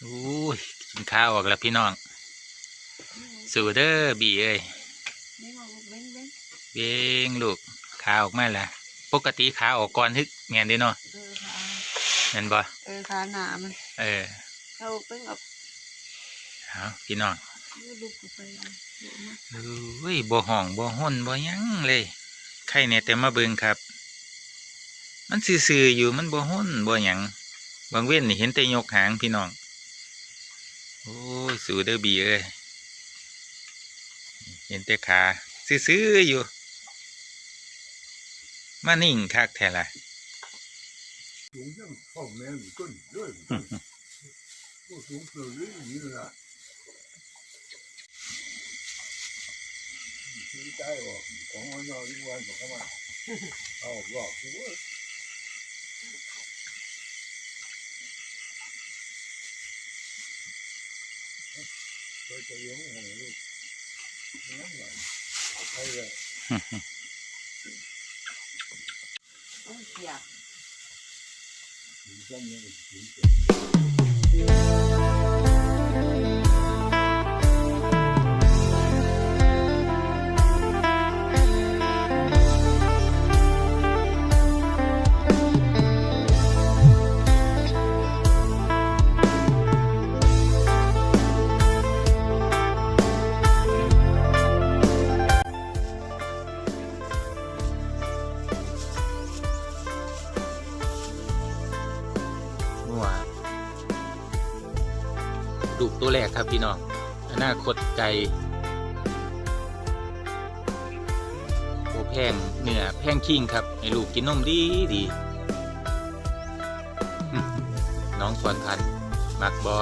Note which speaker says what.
Speaker 1: โอ้ยกินข้าวออกแล้วพี่น้อง สู่เด้อบีเอ้ย
Speaker 2: เบ้งออกลูกเบ้งเบ้ง
Speaker 1: เบ้งลูกขาออกมาและปกติขาออกก่อนทึกแม่นเด้เนาะ
Speaker 2: เออขา
Speaker 1: แม่นบ่
Speaker 2: เออขาหนามัน
Speaker 1: เออ
Speaker 2: เข้าเบ้งออก
Speaker 1: เอาพี่น้อง
Speaker 2: ลูกกูไปเอาลูกมา
Speaker 1: เอ้ยบ่ห้องบ่ห้นบ่หยังเลยใครเนี่ยแต่มาเบิ่งครับ มันซื่อๆอยู่มันบ่ห้นบ่หยัง บางเว้นนี่เห็นแต่ยกหางพี่น้อง โอ้ยสู่เด้อบีเอ้ยเห็นแต่ขาซื่อๆอยู่ มานิ่งคักแท้ล่ะ
Speaker 3: สูงยังเข้าแม่งก้นด้วยก็สูงเกินเลยนี่ละซื้อใจออกของอันนอนทุกวันบอกเข้ามาเอาหลอกกูว่าไปจะเฮ้ยงอะไรลูกนั่นแหละไปเลย
Speaker 2: โอ้ยเสีย
Speaker 3: ถึ
Speaker 1: ลูกตัวแรกครับพี่น้องอนาคตไก่โอแพงเนื้อแพงคิงครับให้ลูกกินนมดีดีน้องสวนพันมักบอ